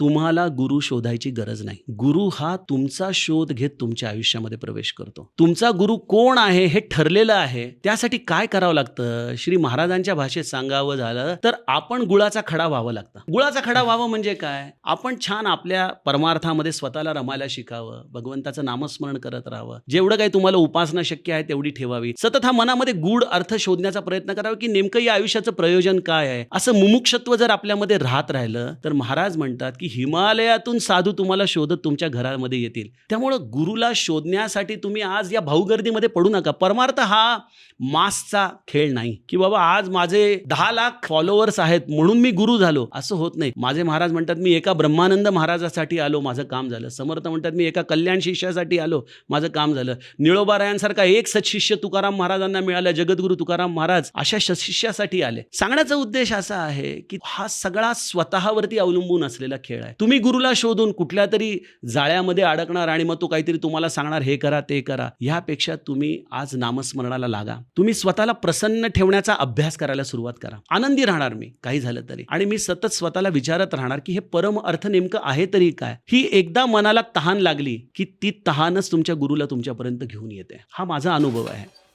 तुम्हाला गुरु शोधायची गरज नाही. गुरु हा तुमचा शोध घेत तुमच्या आयुष्यामध्ये प्रवेश करतो. तुमचा गुरु कोण आहे हे ठरलेलं आहे त्यासाठी काय करावं लागतं? श्री महाराजांच्या भाषेत सांगावं झालं तर आपण गुळाचा खडा व्हावं लागतं. गुळाचा खडा व्हावं म्हणजे काय? आपण छान आपल्या परमार्थामध्ये स्वतःला रमायला शिकावं भगवंताचं नामस्मरण करत राहावं. जेवढं काही तुम्हाला उपासना शक्य आहे तेवढी ठेवावी. सतत हा मनामध्ये गुढ अर्थ शोधण्याचा प्रयत्न करावा की नेमकं या आयुष्याचं प्रयोजन काय आहे? असं मुमुक्षत्व जर आपल्यामध्ये राहत राहिलं तर महाराज म्हणतात की हिमालयातून साधू तुम्हाला शोधत तुमच्या घरामध्ये येतील. त्यामुळं गुरुला शोधण्यासाठी तुम्ही आज या भाऊगर्दीमध्ये पडू नका. परमार्थ हा मासचा खेळ नाही की बाबा आज माझे दहा लाख फॉलोअर्स आहेत म्हणून मी गुरु झालो. असं होत नाही. माझे महाराज म्हणतात मी एका ब्रह्मानंद महाराजासाठी आलो माझं काम झालं. समर्थ म्हणतात मी एका कल्याण शिष्यासाठी आलो माझं काम झालं. निळोबारायांसारखा एक सत्शिष्य तुकाराम महाराजांना मिळाला जगद्गुरु तुकाराम महाराज अशा सशिष्यासाठी आले. सांगण्याचा उद्देश असा आहे की हा सगळा स्वतःवरती अवलंबून असलेला खेळ खेळ आहे. तुम्ही गुरुला शोधून कुठल्या तरी जाळ्यामध्ये अडकणार आणि मग तो काहीतरी तुम्हाला सांगणार हे करा ते करा. ह्यापेक्षा तुम्ही आज नामस्मरणाला लागा. तुम्ही स्वतःला प्रसन्न ठेवण्याचा अभ्यास करायला सुरुवात करा. आनंदी राहणार मी काही झालं तरी. आणि मी सतत स्वतःला विचारत राहणार की हे परम अर्थ नेमकं आहे तरी काय? ही एकदा मनाला तहान लागली की ती तहानच तुमच्या गुरुला तुमच्यापर्यंत घेऊन येते. हा माझा अनुभव आहे.